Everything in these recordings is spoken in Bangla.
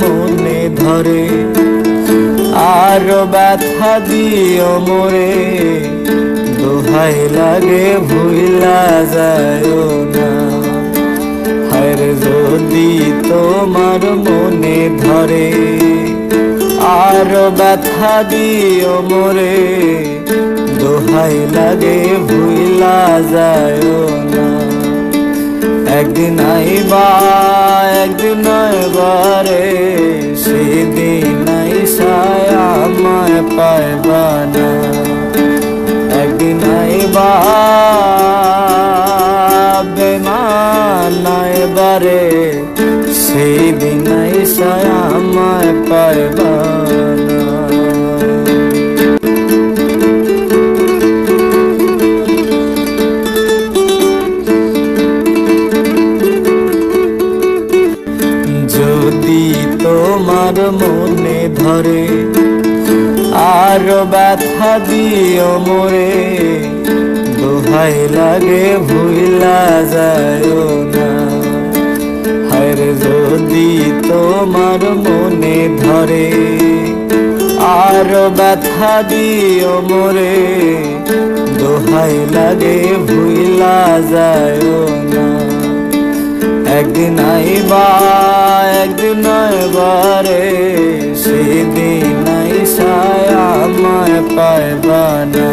মনে ধরে, আর ব্যথা দিও মোরে। দোহাই লাগে ভুলা যায় না। হায় যদি তোমার মনে ধরে, আর ব্যথা দিও মোরে। দোহাই লাগে ভুলা যায় না। একদিন আইবা, একদিন আইবারে। আইসায় আমায় পাইবা না একদিন আইবা বেমান নয়বারে সেদিন আইসায় আমায় পাইবা যদি তোমার মনে ধরে, আর ব্যথা দিও মোরে, দোহাই লাগে ভুইলা যায় না। হায়রে যদি তোমার মনে ধরে, আর ব্যথা দিও মোরে, দোহাই লাগে ভুইলা যায় না। একদিন আইবা, একদিন আইবারে সেদিন আইসায় মায় পাইবা না।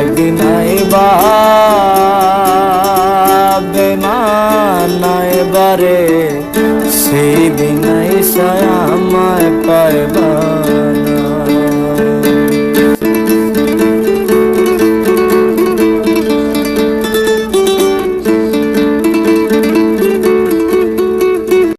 একদিন আইবা বেমান আইবারে সেদিন আইসায় মায় পাইবা